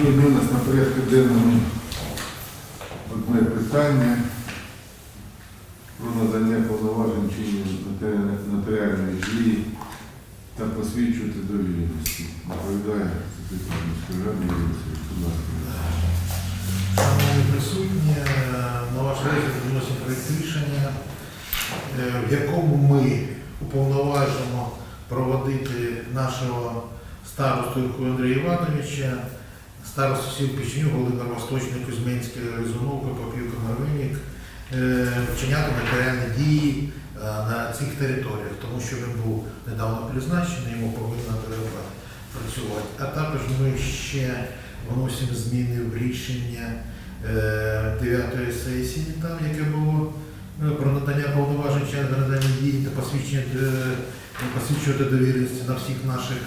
Сьогодні у нас на порядку денному одне питання про надання повноважень чинів нотаріальної- дії та посвідчувати довіреності. Доповідає секретар міської ради. Шановні присутні, на ваш розгляд виносимо проєкт рішення, е, в якому ми уповноважимо проводити нашого старосту Андрія Івановича, старосту сіл Печеню, Володимир Восточний, Кузьминський, Резуновка, Попівка, Марвинік, е, вчиняти матеріальні дії е, на цих територіях, тому що він був недавно призначений, йому повинно треба працювати. А також ми ще вносимо зміни в рішення е, 9 сесії, там, яке було е, про надання повноважень члена надання дії та е, посвідчувати довіреності на всіх наших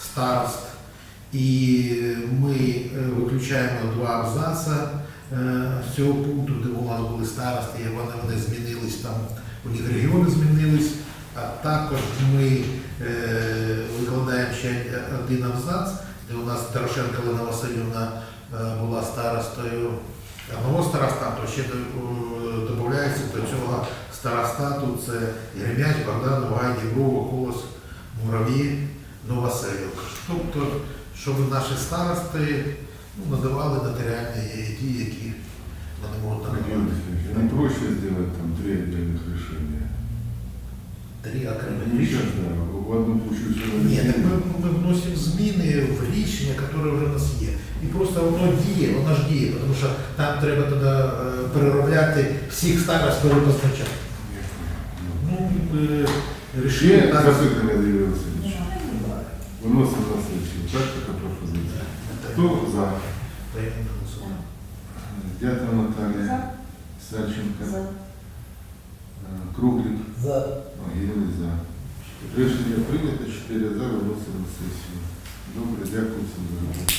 старост. І ми е, виключаємо два абзаца е, з цього пункту, де у нас були старости, і вони, вони змінились там, у них регіони змінились, а також ми е, викладаємо ще один абзац, де у нас Дорошенко Олена Васильівна була старостою одного старостату, ще до- додається до цього старостату, це Єрем'яч, Богдан, Вагай, Діброва, Колос, Мураві, Новоселівка. Тобто, щоб наші старости ну, надавали нотаріальні дії, які вони можуть надавати. Не проще сделать там три отдельных решения? Три окремі Ну, рішення. в одну кучу все Ні, так ми, ми вносимо зміни в рішення, яке вже в нас є. І просто воно діє, воно ж діє, тому що там треба тоді е, переробляти всіх старост перепозначати. Ну, е, Ще рішили так. запитання до Юрія Васильовича. Виносимо на. Так, така пропозиція. Хто за? Дятел Наталія, Сальченко, За. е, Круглик, За. Єлена за. Рішення прийнято, 4 за, виносимо на сесію. Добре, дякую всім за роботу.